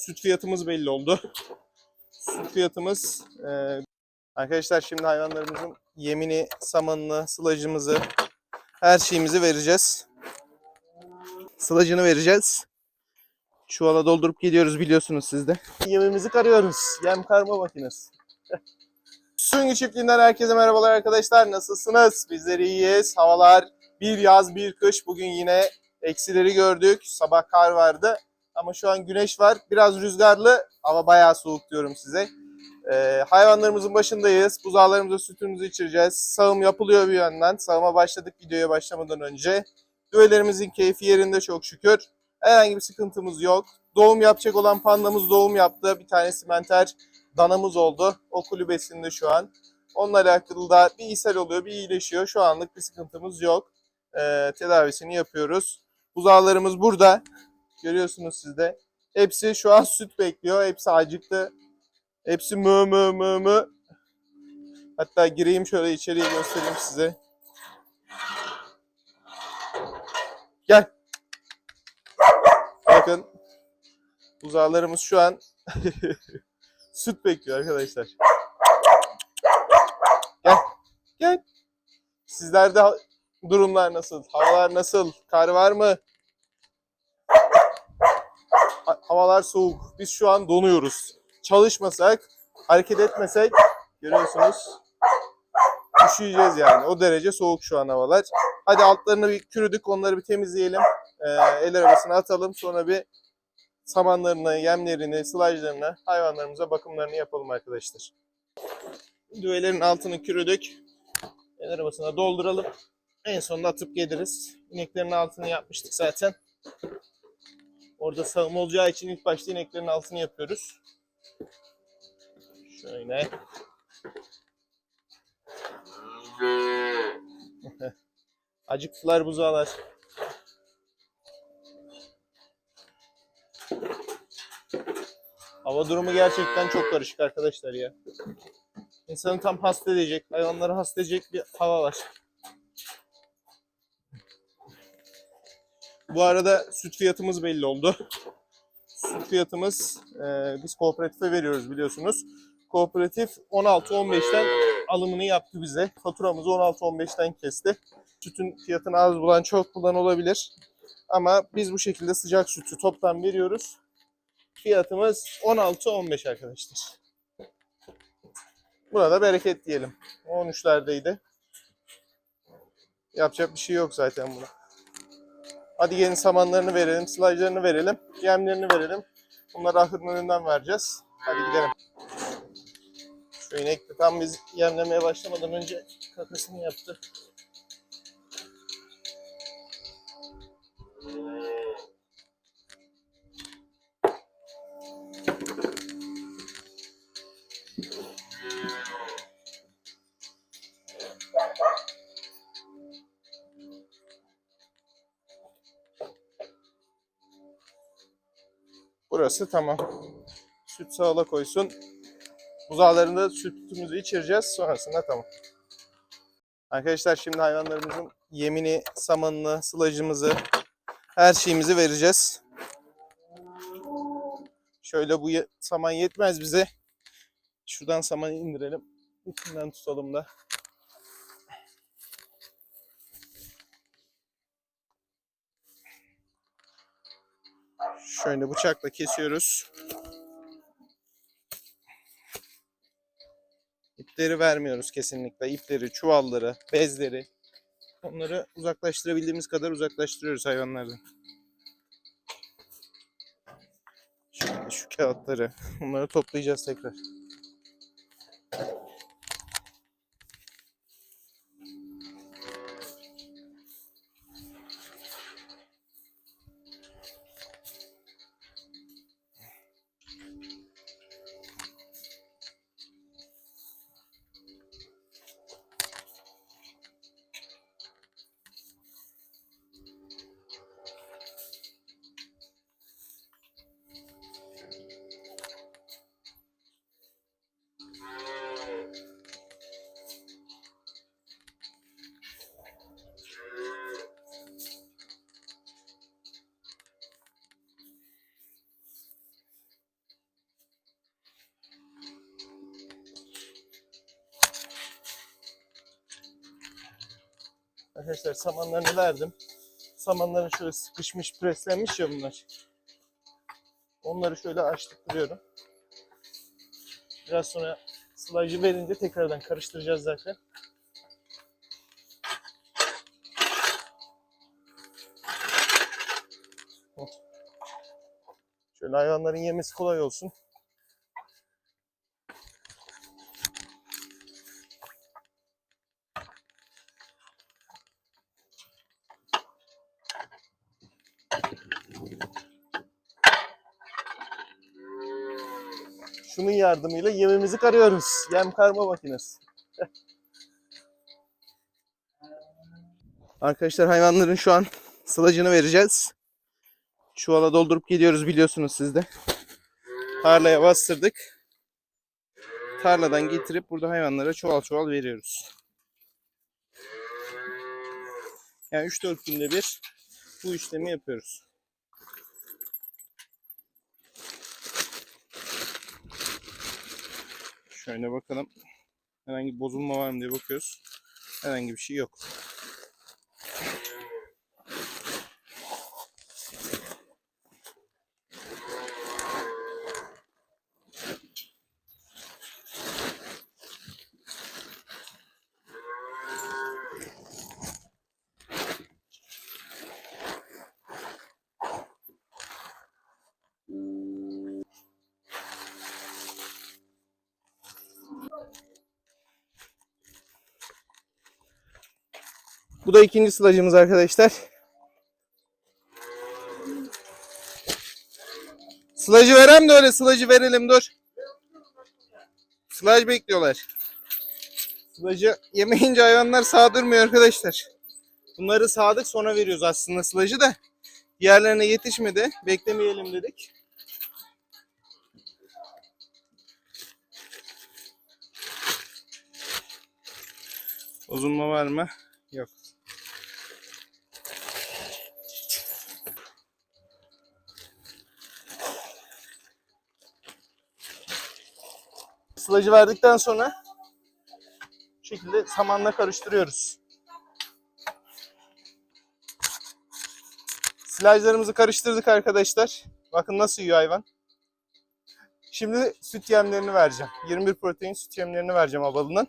süt fiyatımız belli oldu. Süt fiyatımız e, arkadaşlar şimdi hayvanlarımızın yemini, samanını, sılacımızı her şeyimizi vereceğiz. Sılacını vereceğiz. Çuvala doldurup gidiyoruz biliyorsunuz siz de. Yemimizi karıyoruz. Yem karma makinesi. Süngü çiftliğinden herkese merhabalar arkadaşlar. Nasılsınız? Bizler iyiyiz. Havalar bir yaz bir kış. Bugün yine eksileri gördük. Sabah kar vardı. Ama şu an güneş var. Biraz rüzgarlı. Hava bayağı soğuk diyorum size. Ee, hayvanlarımızın başındayız. Buzağlarımıza sütümüzü içireceğiz. Sağım yapılıyor bir yandan. Sağıma başladık videoya başlamadan önce. Düvelerimizin keyfi yerinde çok şükür. Herhangi bir sıkıntımız yok. Doğum yapacak olan pandamız doğum yaptı. Bir tane simenter danamız oldu. O kulübesinde şu an. Onunla alakalı da bir ishal oluyor, bir iyileşiyor. Şu anlık bir sıkıntımız yok. Ee, tedavisini yapıyoruz. Buzağlarımız burada. Görüyorsunuz siz de. Hepsi şu an süt bekliyor. Hepsi acıktı. Hepsi mı mı mı mı. Hatta gireyim şöyle içeriye göstereyim size. Gel. Bakın. Buzağlarımız şu an süt bekliyor arkadaşlar. Gel. Gel. Sizlerde durumlar nasıl? Havalar nasıl? Kar var mı? Havalar soğuk. Biz şu an donuyoruz. Çalışmasak, hareket etmesek görüyorsunuz üşüyeceğiz yani. O derece soğuk şu an havalar. Hadi altlarını bir kürüdük. Onları bir temizleyelim. Ee, el arabasına atalım. Sonra bir samanlarını, yemlerini, sılajlarını, hayvanlarımıza bakımlarını yapalım arkadaşlar. Düvelerin altını kürüdük. El arabasına dolduralım. En sonunda atıp geliriz. İneklerin altını yapmıştık zaten. Orada sağım olacağı için ilk başta ineklerin altını yapıyoruz. Şöyle. Acıktılar buzağlar. Hava durumu gerçekten çok karışık arkadaşlar ya. İnsanı tam hasta edecek, hayvanları hasta edecek bir hava var. Bu arada süt fiyatımız belli oldu. Süt fiyatımız e, biz kooperatife veriyoruz biliyorsunuz. Kooperatif 16-15'ten alımını yaptı bize. Faturamızı 16-15'ten kesti. Sütün fiyatını az bulan çok bulan olabilir. Ama biz bu şekilde sıcak sütü toptan veriyoruz. Fiyatımız 16-15 arkadaşlar. Burada bereket diyelim. 13'lerdeydi. Yapacak bir şey yok zaten buna. Hadi gelin samanlarını verelim, sılajlarını verelim, yemlerini verelim. Bunları ahırın önünden vereceğiz. Hadi gidelim. Şu inek de tam biz yemlemeye başlamadan önce kakasını yaptı. Burası tamam. Süt sağla koysun. Buzağlarında sütümüzü içireceğiz. Sonrasında tamam. Arkadaşlar şimdi hayvanlarımızın yemini, samanını, sılacımızı, her şeyimizi vereceğiz. Şöyle bu saman yetmez bize. Şuradan samanı indirelim. İçinden tutalım da. Şöyle bıçakla kesiyoruz. İpleri vermiyoruz kesinlikle. İpleri, çuvalları, bezleri. Onları uzaklaştırabildiğimiz kadar uzaklaştırıyoruz hayvanlardan. Şöyle şu kağıtları. Bunları toplayacağız tekrar. Arkadaşlar samanlarını verdim. Samanların şöyle sıkışmış, preslenmiş ya bunlar. Onları şöyle açtırıyorum. Biraz sonra sılajı verince tekrardan karıştıracağız zaten. Şöyle hayvanların yemesi kolay olsun. Şunun yardımıyla yemimizi karıyoruz. Yem karma makinesi. Arkadaşlar hayvanların şu an sılacını vereceğiz. Çuvala doldurup gidiyoruz biliyorsunuz siz de. Tarlaya bastırdık. Tarladan getirip burada hayvanlara çuval çuval veriyoruz. Yani 3-4 günde bir bu işlemi yapıyoruz. Şöyle bakalım. Herhangi bir bozulma var mı diye bakıyoruz. Herhangi bir şey yok. Bu da ikinci sılacımız arkadaşlar. Sılacı verem de öyle sılacı verelim dur. Sılaj bekliyorlar. Sılacı yemeyince hayvanlar sağdırmıyor arkadaşlar. Bunları sağdık sonra veriyoruz aslında sılacı da. Diğerlerine yetişmedi. Beklemeyelim dedik. Bozulma var mı? Yok. Sılacı verdikten sonra bu şekilde samanla karıştırıyoruz. Silajlarımızı karıştırdık arkadaşlar. Bakın nasıl yiyor hayvan. Şimdi süt yemlerini vereceğim. 21 protein süt yemlerini vereceğim abalının.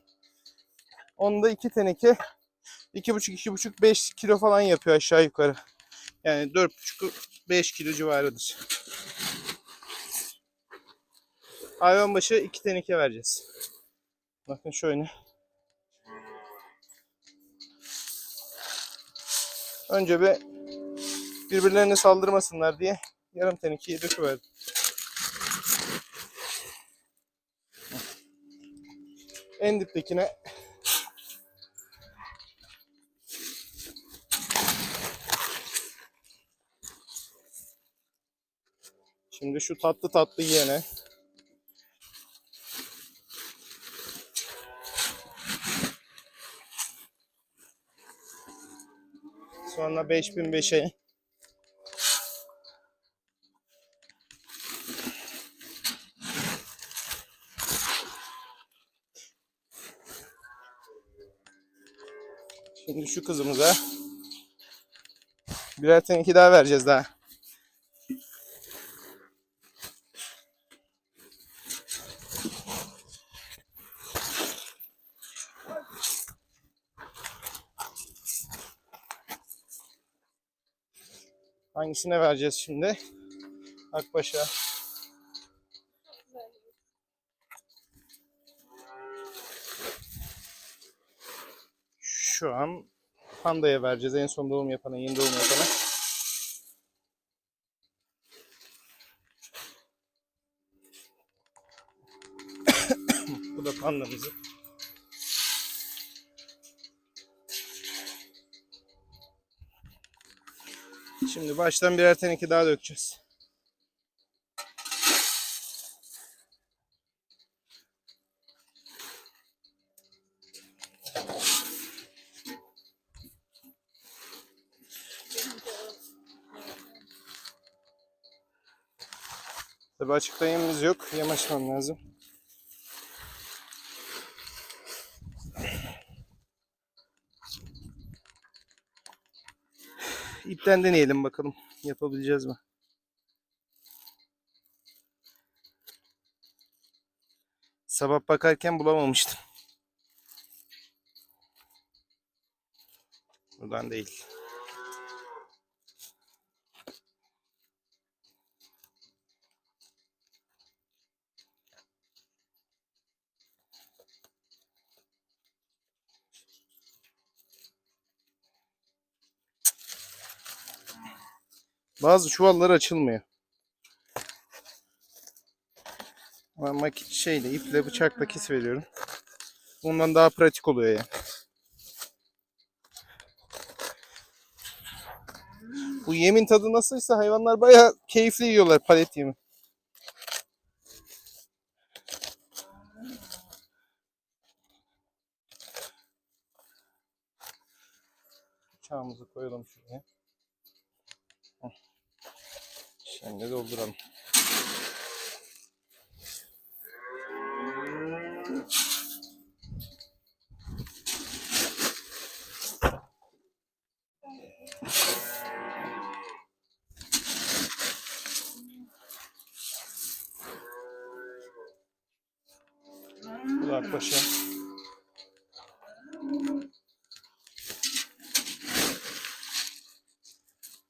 Onu da iki teneke 2,5-2,5-5 kilo falan yapıyor aşağı yukarı. Yani 4,5-5 kilo civarıdır. Hayvan başı 2 teneke vereceğiz. Bakın şöyle. Önce bir birbirlerine saldırmasınlar diye yarım tenekeyi döküverdim. En diptekine Şimdi şu tatlı tatlı yiyene Sonra 5005'e Şimdi şu kızımıza birer teneke daha vereceğiz daha. Hangisine vereceğiz şimdi? Akbaş'a. Şu an Panda'ya vereceğiz. En son doğum yapana, yeni doğum yapana. Bu da pandamızın. Şimdi baştan birer teneke daha dökeceğiz. Tabii açıkta yok. Yem lazım. İpten deneyelim bakalım. Yapabileceğiz mi? Sabah bakarken bulamamıştım. Buradan değil. Bazı çuvallar açılmıyor. Ben mak- şeyle iple bıçakla kes veriyorum. Bundan daha pratik oluyor yani. Bu yemin tadı nasılsa hayvanlar bayağı keyifli yiyorlar palet yemi. Bıçağımızı koyalım şuraya. Heh. Şimdi dolduralım. Kulakbaşı.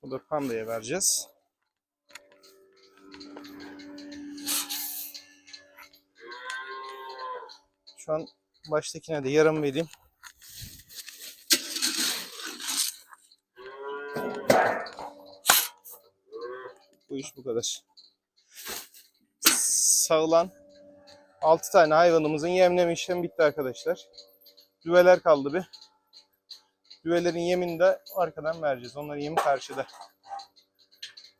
Bu da pandaya vereceğiz. Şu an baştakine de yarım vereyim. Bu iş bu kadar. Sağılan 6 tane hayvanımızın yemleme işlemi bitti arkadaşlar. Düveler kaldı bir. Düvelerin yemini de arkadan vereceğiz. Onların yemi karşıda.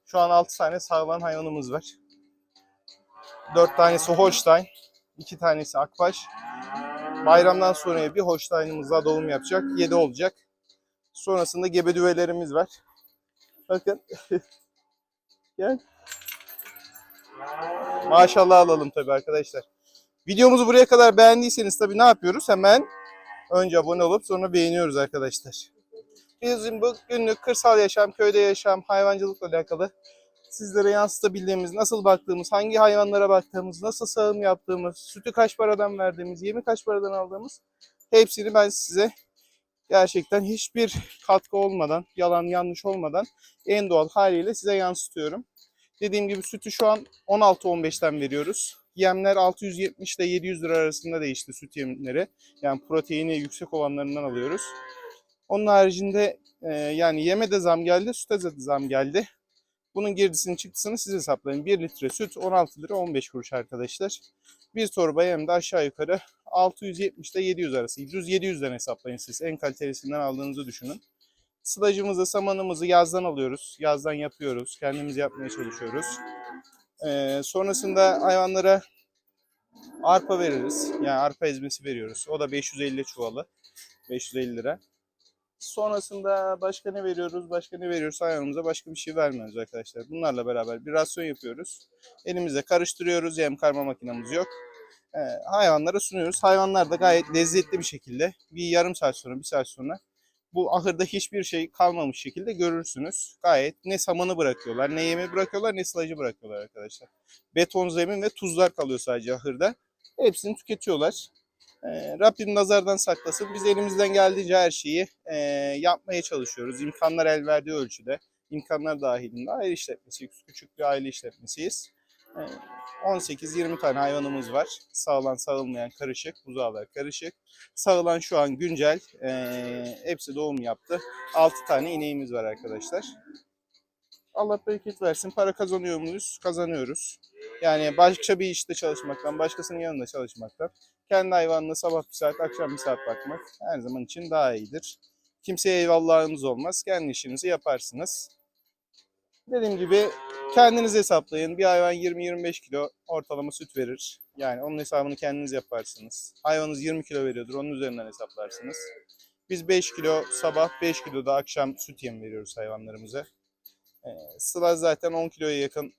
Şu an 6 tane sağlam hayvanımız var. 4 tanesi Holstein, 2 tanesi Akbaş. Bayramdan sonra bir Holstein'ımız daha doğum yapacak. 7 olacak. Sonrasında gebe düvelerimiz var. Bakın. Gel. Maşallah alalım tabii arkadaşlar. Videomuzu buraya kadar beğendiyseniz tabii ne yapıyoruz? Hemen önce abone olup sonra beğeniyoruz arkadaşlar. Bizim bu günlük kırsal yaşam, köyde yaşam, hayvancılıkla alakalı sizlere yansıtabildiğimiz, nasıl baktığımız, hangi hayvanlara baktığımız, nasıl sağım yaptığımız, sütü kaç paradan verdiğimiz, yemi kaç paradan aldığımız hepsini ben size gerçekten hiçbir katkı olmadan, yalan yanlış olmadan en doğal haliyle size yansıtıyorum. Dediğim gibi sütü şu an 16-15'ten veriyoruz. Yemler 670 ile 700 lira arasında değişti süt yemleri. Yani proteini yüksek olanlarından alıyoruz. Onun haricinde e, yani yeme de zam geldi, süte de zam geldi. Bunun girdisini çıktısını siz hesaplayın. 1 litre süt 16 lira 15 kuruş arkadaşlar. Bir torba yem de aşağı yukarı 670 ile 700 arası. 100-700'den hesaplayın siz. En kalitelisinden aldığınızı düşünün. Sılacımızı, samanımızı yazdan alıyoruz. Yazdan yapıyoruz. Kendimiz yapmaya çalışıyoruz. Ee, sonrasında hayvanlara arpa veririz. Yani arpa ezmesi veriyoruz. O da 550 çuvalı. 550 lira. Sonrasında başka ne veriyoruz? Başka ne veriyoruz? Hayvanımıza başka bir şey vermiyoruz arkadaşlar. Bunlarla beraber bir rasyon yapıyoruz. Elimizde karıştırıyoruz. Yem karma makinamız yok. Ee, hayvanlara sunuyoruz. Hayvanlar da gayet lezzetli bir şekilde bir yarım saat sonra, bir saat sonra bu ahırda hiçbir şey kalmamış şekilde görürsünüz. Gayet ne samanı bırakıyorlar, ne yemi bırakıyorlar, ne sılacı bırakıyorlar arkadaşlar. Beton zemin ve tuzlar kalıyor sadece ahırda. Hepsini tüketiyorlar. Ee, Rabbim nazardan saklasın. Biz elimizden geldiğince her şeyi e, yapmaya çalışıyoruz. İmkanlar el verdiği ölçüde, imkanlar dahilinde aile işletmesiyiz. Küçük bir aile işletmesiyiz. Ee, 18-20 tane hayvanımız var. Sağılan, sağılmayan karışık, buzağlar karışık. Sağılan şu an güncel. Ee, hepsi doğum yaptı. 6 tane ineğimiz var arkadaşlar. Allah bereket versin. Para kazanıyor muyuz? Kazanıyoruz. Yani başka bir işte çalışmaktan, başkasının yanında çalışmaktan, kendi hayvanına sabah bir saat, akşam bir saat bakmak her zaman için daha iyidir. Kimseye eyvallahınız olmaz. Kendi işinizi yaparsınız. Dediğim gibi kendiniz hesaplayın. Bir hayvan 20-25 kilo ortalama süt verir. Yani onun hesabını kendiniz yaparsınız. Hayvanınız 20 kilo veriyordur. Onun üzerinden hesaplarsınız. Biz 5 kilo sabah, 5 kilo da akşam süt yemi veriyoruz hayvanlarımıza. Ee, Sıla zaten 10 kiloya yakın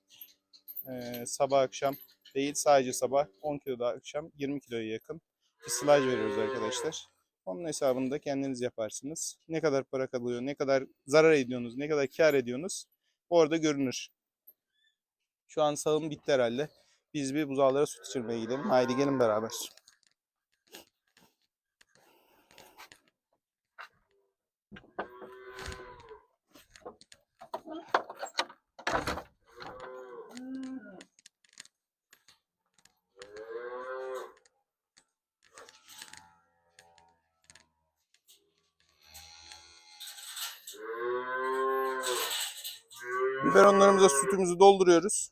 ee, sabah akşam değil sadece sabah 10 kilo da akşam 20 kiloya yakın bir sılaj veriyoruz arkadaşlar. Onun hesabını da kendiniz yaparsınız. Ne kadar para kalıyor, ne kadar zarar ediyorsunuz, ne kadar kar ediyorsunuz orada görünür. Şu an sağım bitti herhalde. Biz bir buzağlara süt içirmeye gidelim. Haydi gelin beraber. Biberonlarımıza sütümüzü dolduruyoruz.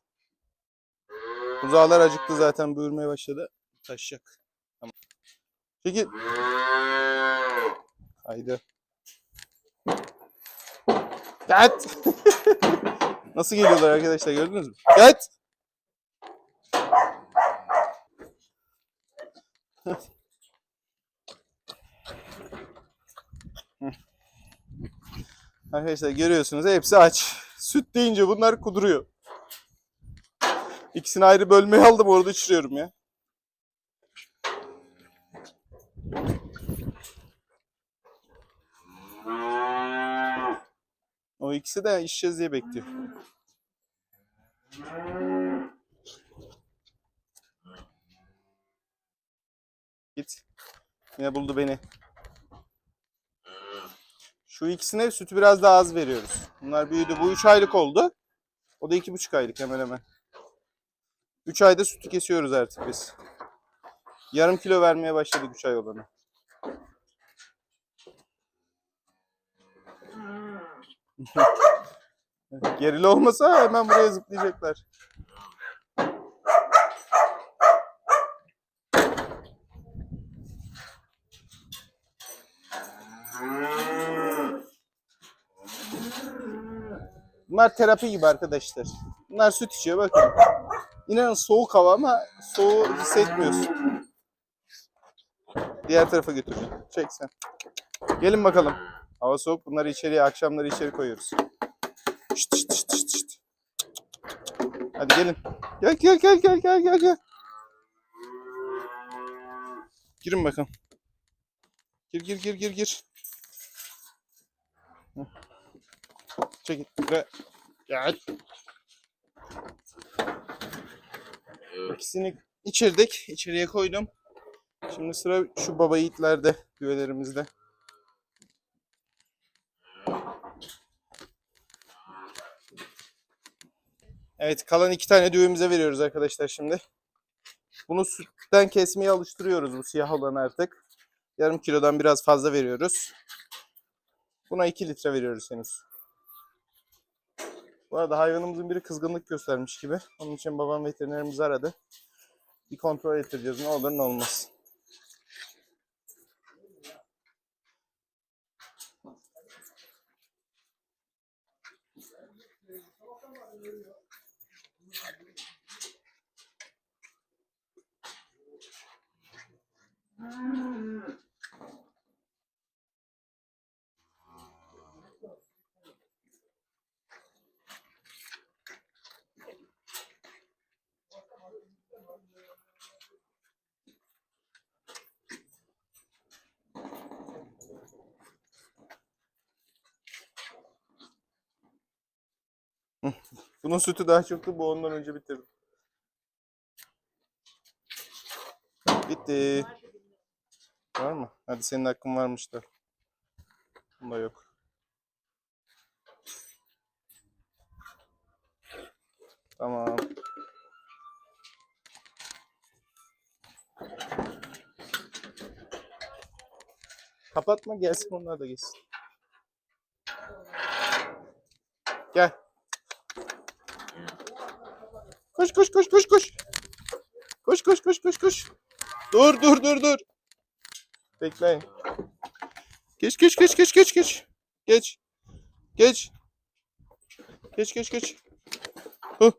Buzağlar acıktı zaten buyurmaya başladı. Taşacak. Tamam. Çekil. Haydi. Kat. Nasıl geliyorlar arkadaşlar gördünüz mü? Kat. Arkadaşlar görüyorsunuz hepsi aç. Süt deyince bunlar kuduruyor. İkisini ayrı bölmeye aldım orada içiriyorum ya. O ikisi de içeceğiz diye bekliyor. Git. Yine buldu beni. Şu ikisine sütü biraz daha az veriyoruz. Bunlar büyüdü. Bu 3 aylık oldu. O da 2,5 aylık hemen hemen. 3 ayda sütü kesiyoruz artık biz. Yarım kilo vermeye başladık 3 ay olanı. Gerili olmasa hemen buraya zıplayacaklar. Bunlar terapi gibi arkadaşlar. Bunlar süt içiyor bakın. İnanın soğuk hava ama soğuğu hissetmiyorsun. Diğer tarafa götüreceğim. Çek sen. Gelin bakalım. Hava soğuk. Bunları içeriye, akşamları içeri koyuyoruz. Şşt, şşt, şşt, şşt. Hadi gelin. Gel gel gel gel gel gel gel. Girin bakalım. Gir gir gir gir gir. Hı. Çekil. Ve gel. İkisini içirdik. İçeriye koydum. Şimdi sıra şu baba yiğitlerde, düvelerimizde. Evet kalan iki tane düğümüze veriyoruz arkadaşlar şimdi. Bunu sütten kesmeye alıştırıyoruz bu siyah olan artık. Yarım kilodan biraz fazla veriyoruz. Buna 2 litre veriyoruz henüz. Bu arada hayvanımızın biri kızgınlık göstermiş gibi. Onun için babam veterinerimizi aradı. Bir kontrol ettireceğiz ne olur ne olmaz. Bunun sütü daha çoktu. Bu ondan önce bitirdim. Bitti. Var mı? Hadi senin hakkın varmış da. Bunda yok. Tamam. Kapatma gelsin onlar da gelsin. Gel. Koş koş koş koş koş. Koş koş koş koş koş. Dur dur dur dur. Bekleyin. Geç geç geç geç geç geç. Geç. Geç. Geç geç geç. Hı.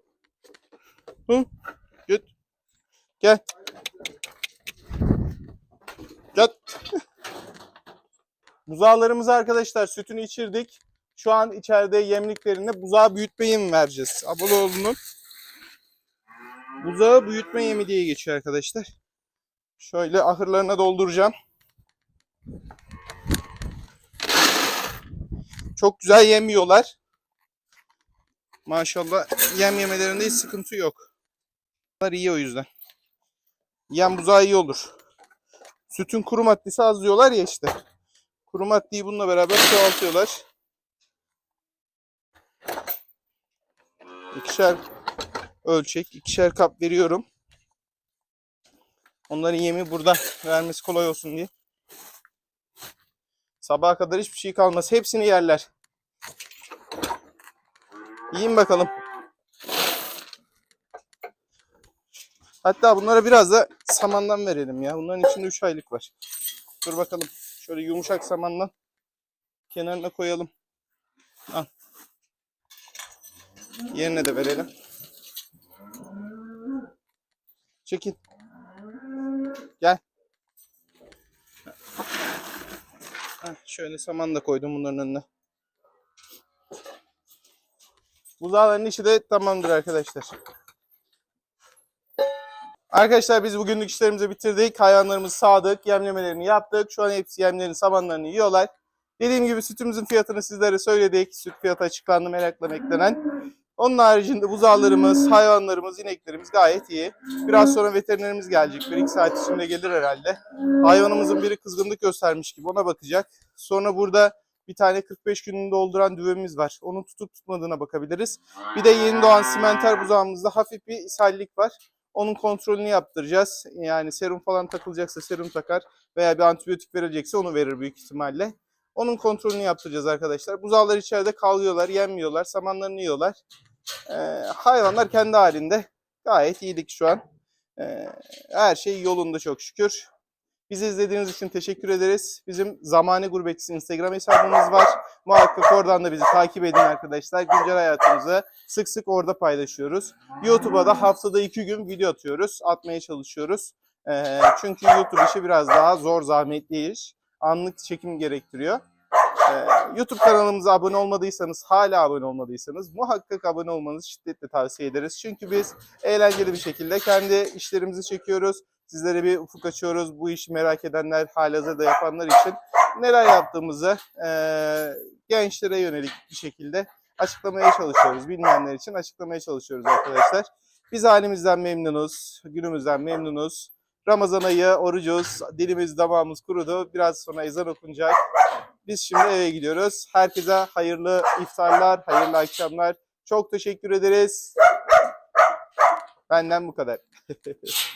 Hı. Git. Gel. Gel. Buzağlarımızı arkadaşlar sütünü içirdik. Şu an içeride yemliklerinde buzağı büyütme yemi vereceğiz. Abaloğlu'nun Buzağı büyütme yemi diye geçiyor arkadaşlar. Şöyle ahırlarına dolduracağım. Çok güzel yemiyorlar. Maşallah yem yemelerinde hiç sıkıntı yok. Bunlar iyi o yüzden. Yem buzağı iyi olur. Sütün kuru maddesi az diyorlar ya işte. Kuru maddeyi bununla beraber çoğaltıyorlar. İkişer ölçek, ikişer kap veriyorum. Onların yemi burada vermesi kolay olsun diye. Sabaha kadar hiçbir şey kalmaz. Hepsini yerler. Yiyin bakalım. Hatta bunlara biraz da samandan verelim ya. Bunların içinde 3 aylık var. Dur bakalım. Şöyle yumuşak samandan kenarına koyalım. Al. Yerine de verelim. Çekil. Gel. Şöyle saman da koydum bunların önüne. Buzağların işi de tamamdır arkadaşlar. Arkadaşlar biz bugünlük işlerimizi bitirdik. Hayvanlarımızı sağdık. Yemlemelerini yaptık. Şu an hepsi yemlerin samanlarını yiyorlar. Dediğim gibi sütümüzün fiyatını sizlere söyledik. Süt fiyatı açıklandı merakla beklenen. Onun haricinde buzağlarımız, hayvanlarımız, ineklerimiz gayet iyi. Biraz sonra veterinerimiz gelecek. 1-2 saat içinde gelir herhalde. Hayvanımızın biri kızgınlık göstermiş gibi ona bakacak. Sonra burada bir tane 45 gününü dolduran düvemiz var. Onun tutup tutmadığına bakabiliriz. Bir de yeni doğan simenter buzağımızda hafif bir ishallik var. Onun kontrolünü yaptıracağız. Yani serum falan takılacaksa serum takar veya bir antibiyotik verilecekse onu verir büyük ihtimalle. Onun kontrolünü yaptıracağız arkadaşlar. Buzağlar içeride kalıyorlar, yemiyorlar, samanlarını yiyorlar. Ee, hayvanlar kendi halinde gayet iyiydik şu an. Ee, her şey yolunda çok şükür. Bizi izlediğiniz için teşekkür ederiz. Bizim Zamane Gurbetçisi Instagram hesabımız var. Muhakkak oradan da bizi takip edin arkadaşlar. Güncel hayatımızı sık sık orada paylaşıyoruz. YouTube'a da haftada iki gün video atıyoruz. Atmaya çalışıyoruz. Ee, çünkü YouTube işi biraz daha zor, zahmetli iş. Anlık çekim gerektiriyor. Ee, YouTube kanalımıza abone olmadıysanız, hala abone olmadıysanız muhakkak abone olmanızı şiddetle tavsiye ederiz. Çünkü biz eğlenceli bir şekilde kendi işlerimizi çekiyoruz. Sizlere bir ufuk açıyoruz. Bu işi merak edenler, halihazırda yapanlar için neler yaptığımızı eee, gençlere yönelik bir şekilde açıklamaya çalışıyoruz. Bilmeyenler için açıklamaya çalışıyoruz arkadaşlar. Biz halimizden memnunuz, günümüzden memnunuz. Ramazan ayı, orucuz, dilimiz damağımız kurudu. Biraz sonra ezan okunacak. Biz şimdi eve gidiyoruz. Herkese hayırlı iftarlar, hayırlı akşamlar. Çok teşekkür ederiz. Benden bu kadar.